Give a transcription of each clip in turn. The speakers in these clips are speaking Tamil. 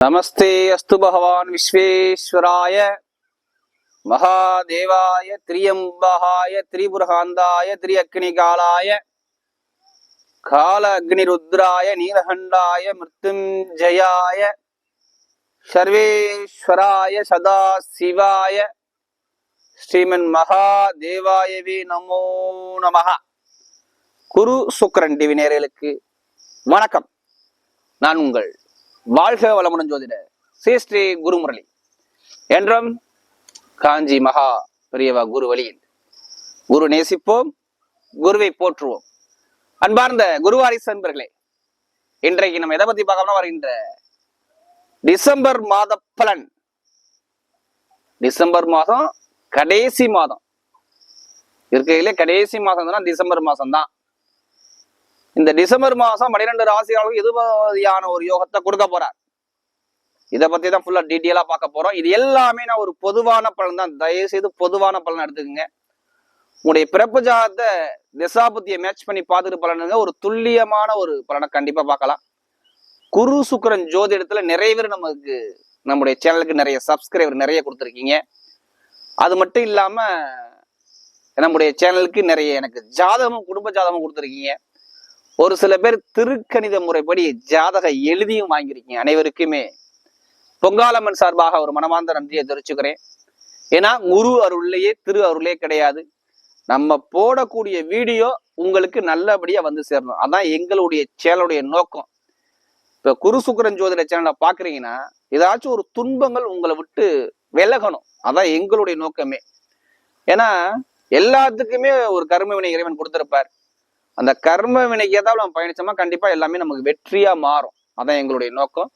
नमस्ते अस्तु भगवान् विश्वेश्वराय महादेवाय त्रियम्बहाय त्रिबुरहान्दाय त्रियग्निकालाय काल अग्निरुद्राय नीलकण्डाय मृत्युञ्जयाय सर्वेश्वराय सदाशिवाय ஸ்ரீமன் மகாதேவாயவே நமோ நமஹ குரு சுக்கரன் டிவி நேயர்களுக்கு வணக்கம் நான் உங்கள் வாழ்க வளமுடன் ஜோதிட. ஸ்ரீ ஸ்ரீ குருமுரளி. என்றும் காஞ்சி மகா பெரியவா குரு வழியில் குரு நேசிப்போம் குருவை போற்றுவோம். அன்பார்ந்த குருவாரிசு அன்பர்களே இன்றைக்கு நம்ம எதை பத்தி பார்க்கணும் வருகின்ற டிசம்பர் மாத பலன். டிசம்பர் மாதம் கடைசி மாதம். இருக்கையிலே கடைசி மாதம் தான் டிசம்பர் மாதம் தான் இந்த டிசம்பர் மாதம் பன்னிரெண்டு ராசிகளுக்கு எது ஒரு யோகத்தை கொடுக்க போறார். இதை பத்தி தான் ஃபுல்லா டீட்டெயிலா பார்க்க போறோம். இது எல்லாமே நான் ஒரு பொதுவான பலன் தான். தயவு செய்து பொதுவான பலன் எடுத்துக்கோங்க. உங்களுடைய பிறப்பு ஜாதத்தை திசாபுத்தியை மேட்ச் பண்ணி பார்த்துட்டு பலனுங்க. ஒரு துல்லியமான ஒரு பலனை கண்டிப்பா பார்க்கலாம். குரு சுக்கரன் ஜோதிடத்துல நிறைய பேர் நமக்கு நம்முடைய சேனலுக்கு நிறைய சப்ஸ்கிரைபர் நிறைய கொடுத்துருக்கீங்க. அது மட்டும் இல்லாம நம்முடைய சேனலுக்கு நிறைய எனக்கு ஜாதகமும் குடும்ப ஜாதகமும் கொடுத்துருக்கீங்க. ஒரு சில பேர் திருக்கணித முறைப்படி ஜாதக எழுதியும் வாங்கியிருக்கீங்க அனைவருக்குமே. பொங்காலம்மன் சார்பாக ஒரு மனமார்ந்த நன்றியை தெரிவிச்சுக்கிறேன். ஏன்னா குரு அருள்லையே திரு அருளே கிடையாது. நம்ம போடக்கூடிய வீடியோ உங்களுக்கு நல்லபடியா வந்து சேரணும். அதான் எங்களுடைய சேனலுடைய நோக்கம். இப்ப குரு சுக்கரன் ஜோதிட சேனலை பாக்குறீங்கன்னா ஏதாச்சும் ஒரு துன்பங்கள் உங்களை விட்டு விலகணும். அதான் எங்களுடைய நோக்கமே. ஏன்னா எல்லாத்துக்குமே ஒரு கருமவினை இறைவன் கொடுத்திருப்பார். அந்த கர்ம வினைக்கு ஏதாவது நம்ம பயணிச்சோம்னா கண்டிப்பா எல்லாமே நமக்கு வெற்றியா மாறும். அதான் எங்களுடைய நோக்கம்.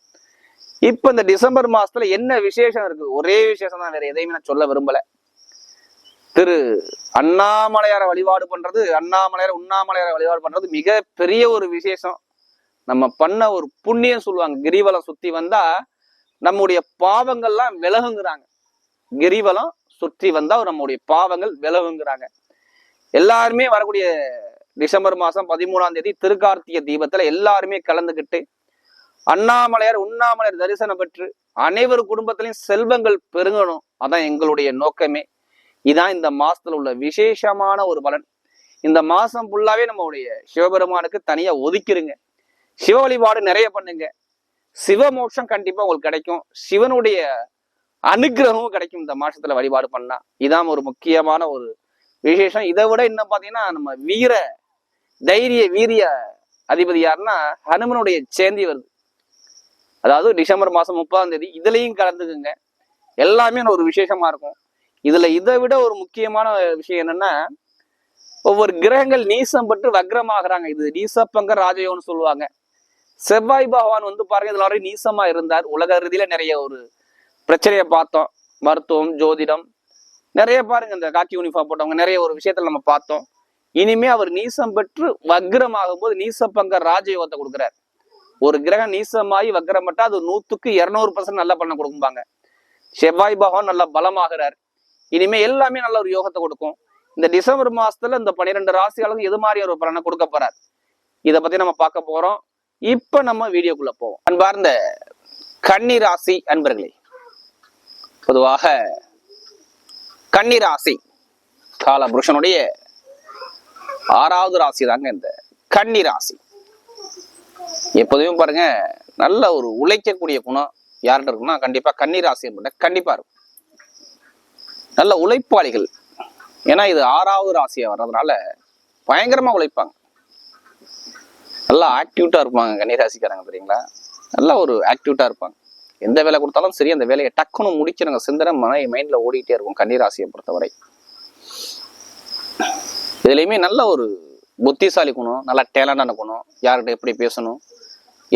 இப்ப இந்த டிசம்பர் மாசத்துல என்ன விசேஷம் இருக்கு ஒரே விசேஷம் தான் வேற எதையுமே நான் சொல்ல விரும்பல. திரு அண்ணாமலையார வழிபாடு பண்றது அண்ணாமலையார உண்ணாமலையார வழிபாடு பண்றது மிக பெரிய ஒரு விசேஷம். நம்ம பண்ண ஒரு புண்ணியம் சொல்லுவாங்க. கிரிவலம் சுத்தி வந்தா நம்முடைய பாவங்கள்லாம் விலகுங்கிறாங்க. கிரிவலம் சுற்றி வந்தா நம்முடைய பாவங்கள் விலகுங்கிறாங்க. எல்லாருமே வரக்கூடிய டிசம்பர் மாதம் பதிமூணாம் தேதி திருக்கார்த்திகை தீபத்தில் எல்லாருமே கலந்துக்கிட்டு அண்ணாமலையார் உண்ணாமலையார் தரிசனம் பெற்று அனைவர் குடும்பத்திலையும் செல்வங்கள் பெருங்கணும் அதான் எங்களுடைய நோக்கமே. இதான் இந்த மாசத்துல உள்ள விசேஷமான ஒரு பலன். இந்த மாசம் ஃபுல்லாவே நம்மளுடைய சிவபெருமானுக்கு தனியா ஒதுக்கிருங்க. சிவ வழிபாடு நிறைய பண்ணுங்க. சிவமோட்சம் கண்டிப்பா உங்களுக்கு கிடைக்கும். சிவனுடைய அனுகிரகமும் கிடைக்கும் இந்த மாசத்துல வழிபாடு பண்ணா. இதான் ஒரு முக்கியமான ஒரு விசேஷம். இதை விட இன்னும் பாத்தீங்கன்னா நம்ம வீர தைரிய வீரிய அதிபதி யாருன்னா ஹனுமனுடைய சேந்தி வருது. அதாவது டிசம்பர் மாதம் முப்பதாம் தேதி இதுலயும் கலந்துக்குங்க. எல்லாமே ஒரு விசேஷமா இருக்கும். இதுல இதை விட ஒரு முக்கியமான விஷயம் என்னன்னா ஒவ்வொரு கிரகங்கள் நீசம் பட்டு வக்ரமாகறாங்க. இது நீசப்பங்க ராஜயோகம்னு சொல்லுவாங்க. செவ்வாய் பகவான் வந்து பாருங்க இதில் வரை நீசமா இருந்தார். உலக ரீதியில நிறைய ஒரு பிரச்சனையை பார்த்தோம். மருத்துவம் ஜோதிடம் நிறைய பாருங்க இந்த காக்கி யூனிஃபார்ம் போட்டவங்க நிறைய ஒரு விஷயத்தில் நம்ம பார்த்தோம். இனிமே அவர் நீசம் பெற்று வக்ரமாகும் போது நீசப்பங்கர் ராஜயோகத்தை கொடுக்குறாரு. ஒரு கிரகம் நீசமாகி வக்ரப்பட்டா அது நூத்துக்கு இருநூறு பர்சன்ட் நல்ல பண்ண கொடுக்கும்பாங்க. செவ்வாய் பகவான் நல்ல பலமாகிறார். இனிமே எல்லாமே நல்ல ஒரு யோகத்தை கொடுக்கும். இந்த டிசம்பர் மாசத்துல இந்த பன்னிரெண்டு ராசியாளுக்கும் எது மாதிரி ஒரு பலனை கொடுக்க போறார்? இதை பத்தி நம்ம பார்க்க போறோம். இப்ப நம்ம வீடியோக்குள்ள போவோம். அன்பார்ந்த கன்னி ராசி அன்பர்களே பொதுவாக கன்னி ராசி கால புருஷனுடைய ஆறாவது ராசி தாங்க இந்த கன்னி ராசி. எப்போதுமே பாருங்க நல்ல ஒரு உழைக்கக்கூடிய குணம் யார்கிட்ட இருக்குன்னா கண்டிப்பா கன்னி ராசி அப்படின்னா கண்டிப்பா இருக்கும். நல்ல உழைப்பாளிகள். ஏன்னா இது ஆறாவது ராசியா வர்றதுனால பயங்கரமா உழைப்பாங்க. நல்லா ஆக்டிவிட்டா இருப்பாங்க கன்னிராசிக்காரங்க தெரியுங்களா? நல்லா ஒரு ஆக்டிவிட்டா இருப்பாங்க. எந்த வேலை கொடுத்தாலும் சரி அந்த வேலையை டக்குன்னு முடிச்சிருங்க. சிந்தனை மன மைண்ட்ல ஓடிக்கிட்டே இருக்கும் கன்னிராசியை பொறுத்தவரை. இதுலேயுமே நல்ல ஒரு புத்திசாலி குணம் நல்ல டேலண்டான குணம். யார்கிட்ட எப்படி பேசணும்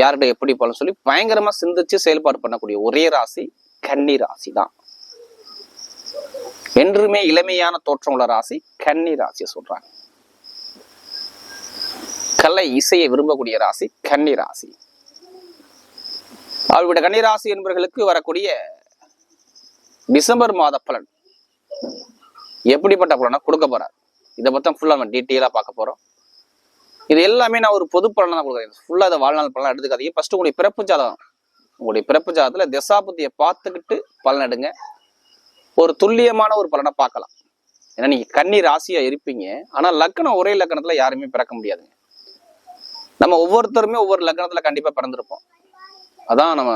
யார்கிட்ட எப்படி போகலாம் சொல்லி பயங்கரமாக சிந்திச்சு செயல்பாடு பண்ணக்கூடிய ஒரே ராசி கன்னி ராசி தான் என்றுமே இளமையான தோற்றம் உள்ள ராசி கன்னி ராசியை சொல்றாங்க. கலை இசையை விரும்பக்கூடிய ராசி கன்னி ராசி. அவர்களுடைய கன்னிராசி என்பவர்களுக்கு வரக்கூடிய டிசம்பர் மாத பலன் எப்படிப்பட்ட பலனை கொடுக்க போறார். இதை பற்றி ஃபுல்லாக நம்ம டீட்டெயிலாக பார்க்க போகிறோம் இது எல்லாமே நான் ஒரு பொது பலனை தான் கொடுக்குறேன். ஃபுல்லாக அதை வாழ்நாள் பலன் எடுத்துக்காதீங்க. ஃபஸ்ட்டு உங்களுடைய பிறப்பு ஜாதகம். உங்களுடைய பிறப்பு ஜாதகத்தில் தசாபதியை பார்த்துக்கிட்டு பலன் எடுங்க. ஒரு துல்லியமான ஒரு பலனை பார்க்கலாம். ஏன்னா நீங்கள் கண்ணீர் ராசியாக இருப்பீங்க. ஆனால் லக்னம் ஒரே லக்கணத்தில் யாருமே பிறக்க முடியாதுங்க. நம்ம ஒவ்வொருத்தருமே ஒவ்வொரு லக்கணத்தில் கண்டிப்பாக பிறந்திருப்போம். அதான் நம்ம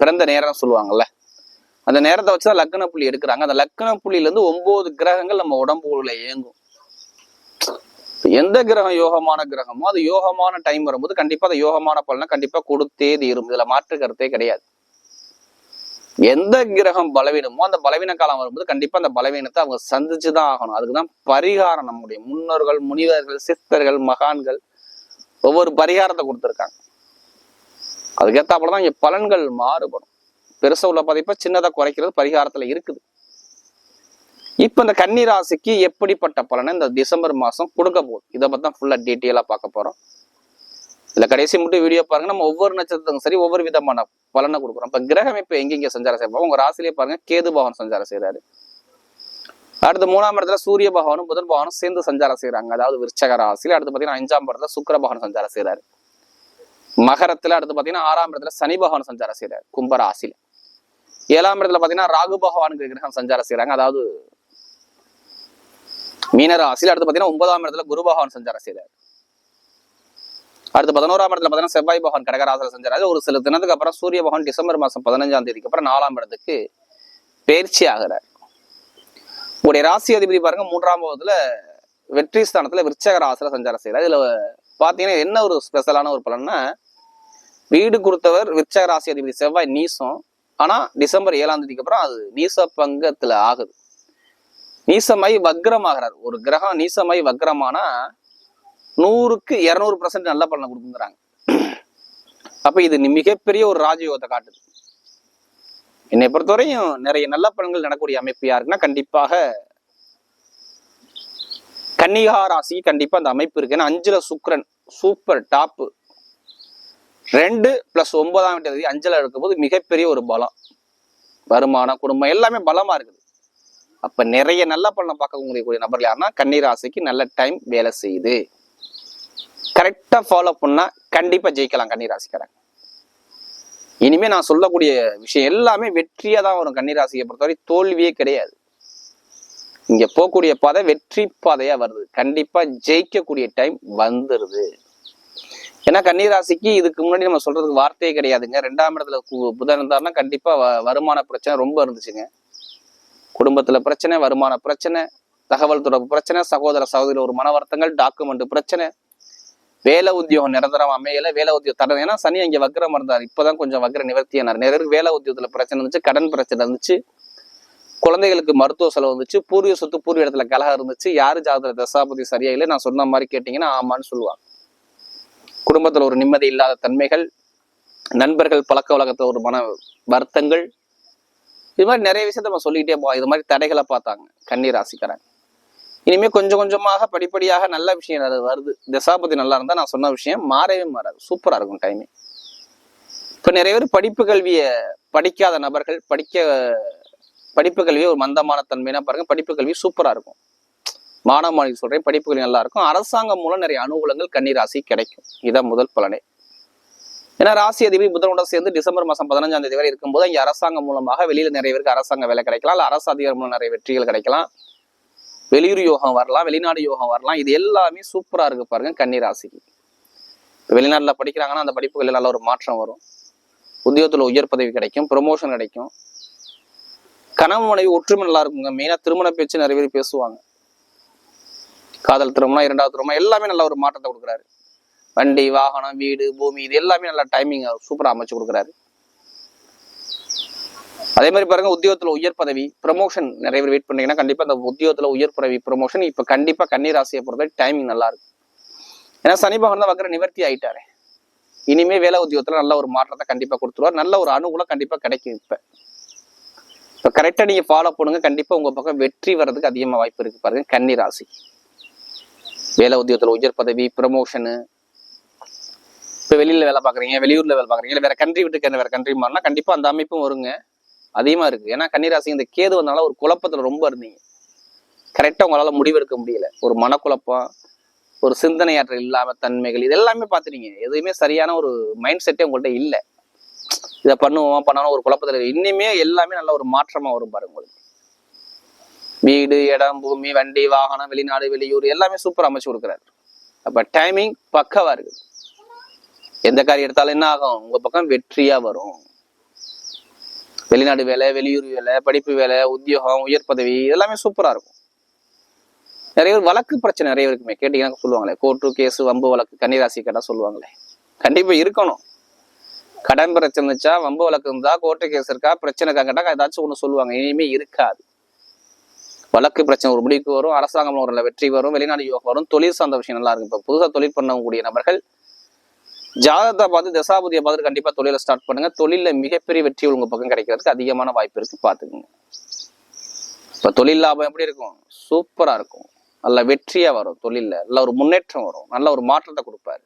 பிறந்த நேரம் சொல்லுவாங்கல்ல. அந்த நேரத்தை வச்சு தான் லக்ன புள்ளி எடுக்கிறாங்க. அந்த லக்ன புள்ளியிலேருந்து ஒம்பது கிரகங்கள் நம்ம உடம்புல இயங்கும். எந்த கிரகம் யோகமான கிரகமோ அது யோகமான டைம் வரும்போது கண்டிப்பா அந்த யோகமான பலனை கண்டிப்பா கொடுத்தே தீரும். இதுல மாற்று கருத்தே கிடையாது. எந்த கிரகம் பலவீனமோ அந்த பலவீன காலம் வரும்போது கண்டிப்பா அந்த பலவீனத்தை அவங்க சந்திச்சுதான் ஆகணும். அதுக்குதான் பரிகாரம் நம்முடைய முன்னோர்கள் முனிவர்கள் சித்தர்கள் மகான்கள் ஒவ்வொரு பரிகாரத்தை கொடுத்துருக்காங்க. அதுக்கேத்தாப்புல தான் இங்க பலன்கள் மாறுபடும். பெருசா உள்ள பதிப்பை சின்னதா குறைக்கிறது பரிகாரத்துல இருக்குது. இப்போ இந்த கன்னிராசிக்கு எப்படிப்பட்ட பலனை இந்த டிசம்பர் மாதம் கொடுக்க போகுது? இதை பற்றி தான் ஃபுல்லாக டீட்டெயிலாக பார்க்க போகிறோம் இதில் கடைசி மட்டும் வீடியோ பாருங்க. நம்ம ஒவ்வொரு நட்சத்திரத்துக்கும் சரி ஒவ்வொரு விதமான பலனை கொடுக்குறோம். இப்போ கிரகம் எங்கெங்கே சஞ்சாரம் செய்வோம் உங்கள் ராசிலேயே பாருங்க. கேது பகவான் சஞ்சாரம் செய்கிறாரு அடுத்து மூணாம் இடத்துல சூரிய பகவானும் புதன் பகவானும் சேர்ந்து சஞ்சாரம் செய்யறாங்க அதாவது விருச்சக ராசியில் அடுத்து பார்த்தீங்கன்னா அஞ்சாம் இடத்துல சுக்கர பகவான் சஞ்சாரம் செய்கிறாரு மகரத்தில் அடுத்து பார்த்தீங்கன்னா ஆறாம் இடத்துல சனி பகவான் சஞ்சாரம் செய்கிறார் கும்ப ஏழாம் இடத்துல பார்த்தீங்கன்னா ராகு பகவானுக்கு கிரகம் சஞ்சாரம் செய்கிறாங்க அதாவது மீனராசியில் அடுத்து பாத்தீங்கன்னா ஒன்பதாம் இடத்துல குரு பகவான் சஞ்சாரம் செய்தார் அடுத்து பதினோராம் இடத்துல பார்த்தீங்கன்னா செவ்வாய் பகவான் கடகராசில சஞ்சாரம் ஒரு சில தினத்துக்கு அப்புறம் சூரிய பகவான் டிசம்பர் மாசம் பதினஞ்சாம் தேதிக்கு அப்புறம் நாலாம் இடத்துக்கு பயிற்சி ஆகிறார். உங்களுடைய ராசி அதிபதி பாருங்க மூன்றாம் பாவத்துல வெற்றி ஸ்தானத்துல விருச்சக ராசியில் சஞ்சாரம் செய்கிறார் இதுல பாத்தீங்கன்னா என்ன ஒரு ஸ்பெஷலான ஒரு பலன்னா வீடு கொடுத்தவர் விருச்சக ராசி அதிபதி செவ்வாய் நீசம். ஆனா டிசம்பர் ஏழாம் தேதிக்கு அப்புறம் அது நீச பங்கத்துல ஆகுது. நீசமாய் வக்ரமாகிறார். ஒரு கிரகம் நீசமாய் வக்ரமானா நூறுக்கு இருநூறு பர்சன்ட் நல்ல பலனை கொடுக்குங்கிறாங்க. அப்ப இது மிகப்பெரிய ஒரு ராஜயோகத்தை காட்டுது. என்னை பொறுத்தவரையும் நிறைய நல்ல பலன்கள் நடக்கக்கூடிய அமைப்பு யாருக்குன்னா கண்டிப்பாக கன்னிகா ராசி கண்டிப்பா அந்த அமைப்பு இருக்கு. ஏன்னா அஞ்சுல சுக்ரன் சூப்பர் டாப்பு. ரெண்டு பிளஸ் ஒன்பதாம் தேதி அஞ்சல இருக்கும்போது மிகப்பெரிய ஒரு பலம். வருமானம் குடும்பம் எல்லாமே பலமா இருக்குது. அப்ப நிறைய நல்ல பலனை பார்க்க நபர்கள் யாருன்னா கண்ணீராசிக்கு நல்ல டைம் வேலை செய்யுது. கரெக்டா ஃபாலோ பண்ணா கண்டிப்பா ஜெயிக்கலாம் கன்னி இனிமே நான் சொல்லக்கூடிய விஷயம் எல்லாமே வெற்றியா தான் வரும் கன்னிராசியை பொறுத்தவரை தோல்வியே கிடையாது. இங்க போகக்கூடிய பாதை வெற்றி பாதையா வருது. கண்டிப்பா ஜெயிக்கக்கூடிய டைம் வந்துருது. ஏன்னா கன்னிராசிக்கு இதுக்கு முன்னாடி நம்ம சொல்றதுக்கு வார்த்தையே கிடையாதுங்க. ரெண்டாம் இடத்துல புதன் இருந்தாருன்னா கண்டிப்பா வ- வருமான பிரச்சனை ரொம்ப இருந்துச்சுங்க. குடும்பத்தில் பிரச்சனை வருமான பிரச்சனை தகவல் தொடர்பு பிரச்சனை சகோதர சகோதரி ஒரு மன வருத்தங்கள் டாக்குமெண்ட் பிரச்சனை. வேலை உத்தியோகம் நிரந்தரம் அமையல வேலை உத்தியோகம் தர ஏன்னா சனி அங்கே வக்கரம் இருந்தார். இப்போதான் கொஞ்சம் வக்கர நிவர்த்தியானார் நிறைய பேருக்கு வேலை உத்தியோகத்தில் பிரச்சனை இருந்துச்சு கடன் பிரச்சனை இருந்துச்சு. குழந்தைகளுக்கு மருத்துவ செலவு வந்துச்சு பூர்வீக சொத்து பூர்வீக இடத்துல கலகம் இருந்துச்சு. யாரு ஜாதகத்தில் தசாபதி சரியா இல்லை நான் சொன்ன மாதிரி கேட்டீங்கன்னா ஆமான்னு சொல்லுவாங்க. குடும்பத்தில் ஒரு நிம்மதி இல்லாத தன்மைகள் நண்பர்கள் பழக்க வழக்கத்தில் ஒரு மன வருத்தங்கள் இது மாதிரி நிறைய விஷயத்த நம்ம சொல்லிக்கிட்டே போவோம். இது மாதிரி தடைகளை பார்த்தாங்க. கன்னி ராசிக்காரன். இனிமேல் கொஞ்சம் கொஞ்சமாக படிப்படியாக நல்ல விஷயம் அது வருது. தசாபதி நல்லா இருந்தா நான் சொன்ன விஷயம் மாறவே மாறாது சூப்பரா இருக்கும் டைமிங் இப்போ நிறைய பேர் படிப்பு கல்வியை படிக்காத நபர்கள் படிக்க படிப்பு கல்வி ஒரு மந்தமான தன்மைனா பாருங்க படிப்பு கல்வி சூப்பரா இருக்கும். மாணவ மாணவி சொல்றேன் படிப்பு கல்வி நல்லா இருக்கும். அரசாங்கம் மூலம் நிறைய அனுகூலங்கள் கன்னிராசி கிடைக்கும். இதான் முதல் பலனே. ஏன்னா ராசி அதிபதி புதனோட சேர்ந்து டிசம்பர் மாசம் பதினஞ்சாம் தேதி வரை இருக்கும்போது இங்கே அரசாங்கம் மூலமாக வெளியில நிறைய பேருக்கு அரசாங்க வேலை கிடைக்கலாம். இல்லை அரசு அதிகாரி மூலம் நிறைய வெற்றிகள் கிடைக்கலாம். வெளியூர் யோகம் வரலாம் வெளிநாடு யோகம் வரலாம். இது எல்லாமே சூப்பரா இருக்கு பாருங்க கன்னி ராசிக்கு. வெளிநாட்டில் வெளிநாட்டுல படிக்கிறாங்கன்னா அந்த படிப்புகளில் நல்ல ஒரு மாற்றம் வரும். உத்தியோகத்துல உயர் பதவி கிடைக்கும் ப்ரொமோஷன் கிடைக்கும். கணவன் மனைவி ஒற்றுமை நல்லா இருக்குங்க. மெயினா திருமண பேச்சு நிறைய பேர் பேசுவாங்க. காதல் திருமணம் இரண்டாவது திருமணம் எல்லாமே நல்ல ஒரு மாற்றத்தை கொடுக்குறாரு. வண்டி வாகனம் வீடு பூமி இது எல்லாமே நல்லா டைமிங் சூப்பராக அமைச்சு கொடுக்குறாரு. அதே மாதிரி பாருங்க உத்தியோகத்தில் உயர் பதவி ப்ரமோஷன் நிறைய பேர் வெயிட் பண்ணீங்கன்னா கண்டிப்பாக அந்த உத்தியோகத்தில் உயர் பதவி ப்ரமோஷன் இப்போ கண்டிப்பாக கன்னிராசியை ராசியை டைமிங் நல்லா இருக்கும். ஏன்னா சனி பகவான் தான் வக்கர நிவர்த்தி ஆயிட்டாரு. இனிமே வேலை உத்தியோகத்தில் நல்ல ஒரு மாற்றத்தை கண்டிப்பாக கொடுத்துருவார். நல்ல ஒரு அனுகூலம் கண்டிப்பாக கிடைக்கும் இப்போ. இப்போ கரெக்டாக நீங்கள் ஃபாலோ பண்ணுங்க. கண்டிப்பாக உங்கள் பக்கம் வெற்றி வர்றதுக்கு அதிகமாக வாய்ப்பு இருக்கு பாருங்க கன்னி ராசி. வேலை உத்தியோகத்தில் உயர் பதவி ப்ரமோஷனு இப்போ வெளியில வேலை பார்க்குறீங்க வெளியூரில் வேலை பார்க்குறீங்க இல்லை வேற கண்ட்ரி விட்டு வேற கண்ட்ரி மாறினா கண்டிப்பாக அந்த அமைப்பும் வருங்க. அதிகமாக இருக்கு. ஏன்னா கன்னிராசி இந்த கேது வந்தனால ஒரு குழப்பத்தில் ரொம்ப இருந்தீங்க. கரெக்டாக உங்களால முடிவெடுக்க முடியல. ஒரு மனக்குழப்பம் ஒரு சிந்தனையாற்றல் இல்லாமல் தன்மைகள் இது எல்லாமே பாத்துட்டீங்க எதுவுமே சரியான ஒரு மைண்ட் செட்டே உங்கள்கிட்ட இல்லை. இதை பண்ணுவோம் பண்ணணும் ஒரு குழப்பத்தில் இன்னுமே இனிமே எல்லாமே நல்ல ஒரு மாற்றமா வரும் பாருங்க உங்களுக்கு. வீடு இடம் பூமி வண்டி வாகனம் வெளிநாடு வெளியூர் எல்லாமே சூப்பர் அமைச்சு கொடுக்குறாரு. அப்போ டைமிங் பக்கவாக இருக்குது. எந்த காரியம் எடுத்தாலும் என்ன ஆகும்? உங்க பக்கம் வெற்றியா வரும். வெளிநாடு வேலை வெளியூர் வேலை படிப்பு வேலை உத்தியோகம் உயர் பதவி எல்லாமே சூப்பரா இருக்கும். நிறைய பேர் வழக்கு பிரச்சனை நிறைய இருக்குமே கேட்டீங்கன்னா சொல்லுவாங்களே கோர்ட்டு கேஸ் வம்பு வழக்கு கன்னிராசி கேட்டா சொல்லுவாங்களே. கண்டிப்பா இருக்கணும். கடன் பிரச்சனை இருந்துச்சா வம்பு வழக்கு இருந்தா கோர்ட்டு கேஸ் இருக்கா பிரச்சனை கேட்டா ஏதாச்சும் ஒண்ணு சொல்லுவாங்க. இனிமே இருக்காது. வழக்கு பிரச்சனை ஒரு முடிவுக்கு வரும் அரசாங்கம் ஒரு வெற்றி வரும் வெளிநாடு யோகம் வரும் தொழில் சார்ந்த விஷயம் நல்லா இருக்கும். இப்போ புதுசா தொழில் பண்ணக்கூடிய நபர்கள் ஜாதகத்தை பார்த்து தசாபதியை பார்த்து கண்டிப்பா தொழிலை ஸ்டார்ட் பண்ணுங்க. தொழில மிகப்பெரிய வெற்றி உங்க பக்கம் கிடைக்கிறதுக்கு அதிகமான வாய்ப்பு இருக்கு பாத்துக்கோங்க இப்ப தொழில் லாபம் எப்படி இருக்கும்? சூப்பரா இருக்கும். நல்ல வெற்றியா வரும் தொழில நல்ல ஒரு முன்னேற்றம் வரும். நல்ல ஒரு மாற்றத்தை கொடுப்பாரு.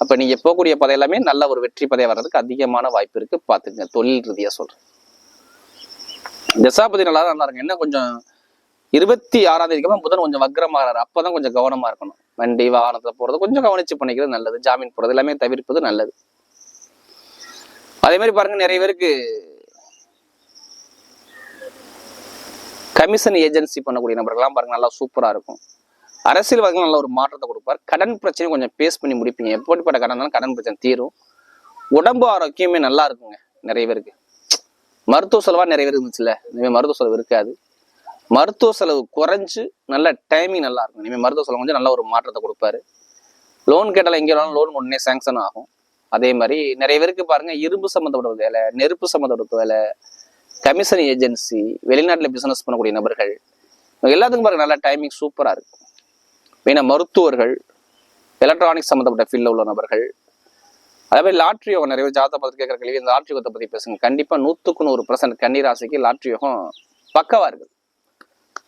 அப்ப நீங்க போகக்கூடிய பதை எல்லாமே நல்ல ஒரு வெற்றி பதையா வர்றதுக்கு அதிகமான வாய்ப்பு இருக்கு பாத்துக்கங்க தொழில் ரீதியா சொல்றேன். தசாபதி நல்லா தான் நல்லா இருக்கும் என்ன கொஞ்சம் இருபத்தி ஆறாம் தேதிக்கு அப்புறம் புதன் கொஞ்சம் வக்ரமாகிறாரு அப்பதான் கொஞ்சம் கவனமா இருக்கணும். வண்டி வாகனத்துல போறது கொஞ்சம் கவனிச்சு பண்ணிக்கிறது நல்லது. ஜாமீன் போறது எல்லாமே தவிர்ப்பது நல்லது. அதே மாதிரி பாருங்க நிறைய பேருக்கு கமிஷன் ஏஜென்சி பண்ணக்கூடிய நபர்கள்லாம் பாருங்க நல்லா சூப்பரா இருக்கும். அரசியல்வாதிகள் நல்ல ஒரு மாற்றத்தை கொடுப்பார். கடன் பிரச்சனை கொஞ்சம் பேஸ் பண்ணி முடிப்பீங்க. எப்படிப்பட்ட கடன் இருந்தாலும் கடன் பிரச்சனை தீரும். உடம்பு ஆரோக்கியமே நல்லா இருக்குங்க நிறைய பேருக்கு. மருத்துவ செலவா நிறைய பேர் இருந்துச்சுல்ல. இனிமேல் மருத்துவ செலவு இருக்காது. மருத்துவ செலவு குறைஞ்சு நல்ல டைமிங் நல்லா இருக்கும். இனிமேல் மருத்துவ செலவு கொஞ்சம் நல்ல ஒரு மாற்றத்தை கொடுப்பாரு. லோன் கேட்டால் எங்கே வேணாலும் லோன் உடனே சேங்ஷன் ஆகும். அதே மாதிரி நிறைய பேருக்கு பாருங்க இரும்பு சம்மந்தப்பட்ட வேலை நெருப்பு சம்மந்தப்பட்ட வேலை கமிஷன் ஏஜென்சி வெளிநாட்டில் பிசினஸ் பண்ணக்கூடிய நபர்கள் எல்லாத்துக்கும் பாருங்க நல்ல டைமிங் சூப்பராக இருக்கும். மெயினாக மருத்துவர்கள் எலக்ட்ரானிக்ஸ் சம்மந்தப்பட்ட ஃபீல்டில் உள்ள நபர்கள் அதே மாதிரி லாட்ரி யோகம் நிறைய பேர் ஜாதக பார்த்து கேட்குற கேள்வி இந்த லாட்ரி யோகத்தை பற்றி பேசுங்க. கண்டிப்பாக நூற்றுக்கு நூறு பர்சன்ட் கன்னிராசிக்கு லாட்ரி யோகம் பக்கவாக இருக்குது.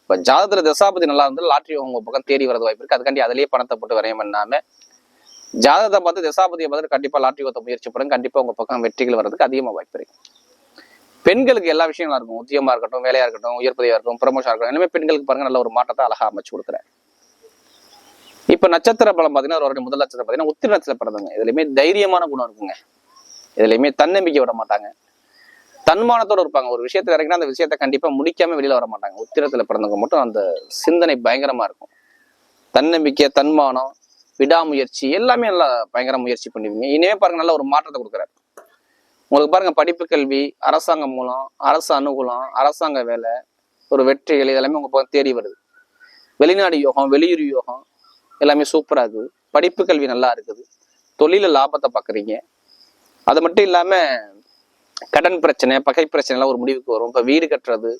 இப்போ ஜாதகத்தில் தசாபதி நல்லா இருந்தால் லாட்ரி உங்கள் உங்க பக்கம் தேடி வரது வாய்ப்பு இருக்கு. அதுக்காண்டி அதிலேயே பணத்தை போட்டு வரையும் பண்ணாம ஜாதகத்தை பார்த்து தசாபதியை பார்த்து கண்டிப்பாக லாட்ரி ஓத்த முயற்சி பண்ணுங்க கண்டிப்பா உங்க பக்கம் வெற்றிகள் வர்றதுக்கு அதிகமாக வாய்ப்பு இருக்கு. பெண்களுக்கு எல்லா விஷயங்களும் இருக்கும். உத்தியமா இருக்கட்டும் வேலையா இருக்கட்டும் உயர்பதியாக இருக்கட்டும் ப்ரமோஷன் இருக்கட்டும் எல்லாமே பெண்களுக்கு பாருங்க நல்ல ஒரு மாற்றத்தை அழகா அமைச்சு கொடுக்குறேன் இப்போ நட்சத்திர பலம் பார்த்தீங்கன்னா ஒரு முதல் நட்சத்திரம் பார்த்தீங்கன்னா உத்திர நட்சத்திரம் பிறந்தவங்க. இதுலையுமே தைரியமான குணம் இருக்குங்க. இதுலையுமே தன்னம்பிக்கை விட மாட்டாங்க. தன்மானத்தோட இருப்பாங்க. ஒரு விஷயத்தை இறங்கினா அந்த விஷயத்த கண்டிப்பாக முடிக்காம வெளியில் வர மாட்டாங்க. உத்திரத்தில் பிறந்தவங்க மட்டும் அந்த சிந்தனை பயங்கரமாக இருக்கும். தன்னம்பிக்கை தன்மானம் விடாமுயற்சி எல்லாமே நல்லா பயங்கர முயற்சி பண்ணுவீங்க இனிமே பாருங்க நல்ல ஒரு மாற்றத்தை கொடுக்குறாரு. உங்களுக்கு பாருங்க படிப்பு கல்வி அரசாங்கம் மூலம் அரசு அனுகூலம் அரசாங்க வேலை ஒரு வெற்றிகள் இதெல்லாமே உங்க பக்கம் தேடி வருது. வெளிநாடு யோகம் வெளியூர் யோகம் எல்லாமே சூப்பராக இருக்குது படிப்பு கல்வி நல்லா இருக்குது. தொழில லாபத்தை பார்க்குறீங்க. அது மட்டும் இல்லாமல் கடன் பிரச்சனை பகை பிரச்சனை எல்லாம் ஒரு முடிவுக்கு வரும். இப்போ வீடு கட்டுறது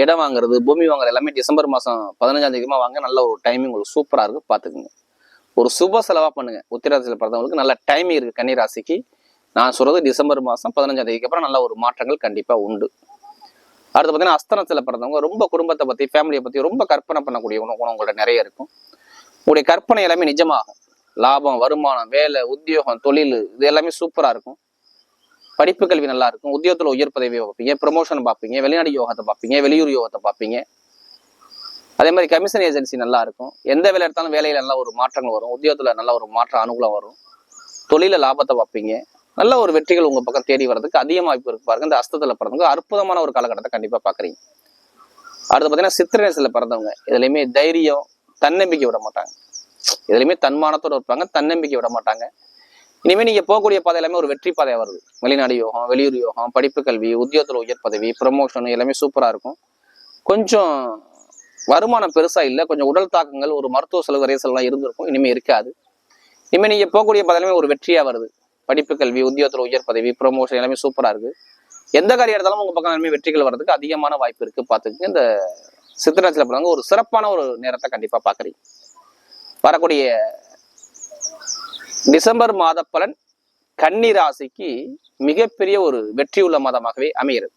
இடம் வாங்குறது பூமி வாங்குறது எல்லாமே டிசம்பர் மாதம் பதினஞ்சாம் தேதிமா வாங்க நல்ல ஒரு டைமிங் உங்களுக்கு சூப்பராக இருக்கு பார்த்துக்குங்க ஒரு சுப செலவாக பண்ணுங்க. உத்திராசியில் பிறந்தவங்களுக்கு நல்ல டைமிங் இருக்கு கன்னி ராசிக்கு. நான் சொல்றது டிசம்பர் மாதம் பதினஞ்சாம் தேதிக்கு அப்புறம் நல்ல ஒரு மாற்றங்கள் கண்டிப்பாக உண்டு. அடுத்து பார்த்தீங்கன்னா அஸ்தனத்தில் பிறந்தவங்க ரொம்ப குடும்பத்தை பற்றி ஃபேமிலியை பற்றி ரொம்ப கற்பனை பண்ணக்கூடிய உணவு உணவுங்கள்ட்ட நிறைய இருக்கும். உங்களுடைய கற்பனை எல்லாமே நிஜமாகும். லாபம் வருமானம் வேலை உத்தியோகம் தொழில் இது எல்லாமே சூப்பராக இருக்கும். படிப்பு கல்வி நல்லா இருக்கும். உத்தியோகத்துல உயர் பதவியை பார்ப்பீங்க ப்ரொமோஷன் பார்ப்பீங்க வெளிநாடு யோகத்தை பார்ப்பீங்க வெளியூர் யோகத்தை பார்ப்பீங்க. அதே மாதிரி கமிஷன் ஏஜென்சி நல்லா இருக்கும். எந்த வேலை எடுத்தாலும் வேலையில நல்ல ஒரு மாற்றங்கள் வரும். உத்தியோகத்துல நல்ல ஒரு மாற்றம் அனுகூலம் வரும். தொழில லாபத்தை பார்ப்பீங்க. நல்ல ஒரு வெற்றிகள் உங்க பக்கம் தேடி வர்றதுக்கு அதிக வாய்ப்பு இருக்கு பாருங்க. இந்த அஸ்தத்துல பிறந்தவங்க அற்புதமான ஒரு காலகட்டத்தை கண்டிப்பா பாக்குறீங்க அடுத்து பாத்தீங்கன்னா சித்திரநேசத்தில் பிறந்தவங்க. இதுலையுமே தைரியம் தன்னம்பிக்கை விட மாட்டாங்க. இதுலயுமே தன்மானத்தோட இருப்பாங்க தன்னம்பிக்கை விட மாட்டாங்க. இனிமேல் நீங்க போகக்கூடிய பாதை எல்லாமே ஒரு வெற்றி பாதையா வருது. வெளிநாடு யோகம் வெளியூர் யோகம் படிப்பு கல்வி உத்தியோகத்தில் உயர் பதவி ப்ரமோஷன் எல்லாமே சூப்பரா இருக்கும். கொஞ்சம் வருமானம் பெருசா இல்லை கொஞ்சம் உடல் தாக்கங்கள் ஒரு மருத்துவ செலவு வரைய செலவுலாம் இருந்திருக்கும். இனிமே இருக்காது. இனிமேல் நீங்க போகக்கூடிய பாதை எல்லாமே ஒரு வெற்றியா வருது. படிப்பு கல்வி உத்தியோகத்தில் உயர் பதவி ப்ரமோஷன் எல்லாமே சூப்பரா இருக்கு. எந்த காரியம் எடுத்தாலும் உங்க பக்கம் எல்லாமே வெற்றிகள் வர்றதுக்கு அதிகமான வாய்ப்பு இருக்கு. பாத்துக்கங்க இந்த சித்திரத்தில் பிறந்தவங்க ஒரு சிறப்பான ஒரு நேரத்தை கண்டிப்பா பாக்குறீங்க வரக்கூடிய டிசம்பர் மாத பலன் கன்னி ராசிக்கு மிகப்பெரிய ஒரு வெற்றியுள்ள மாதமாகவே அமைகிறது.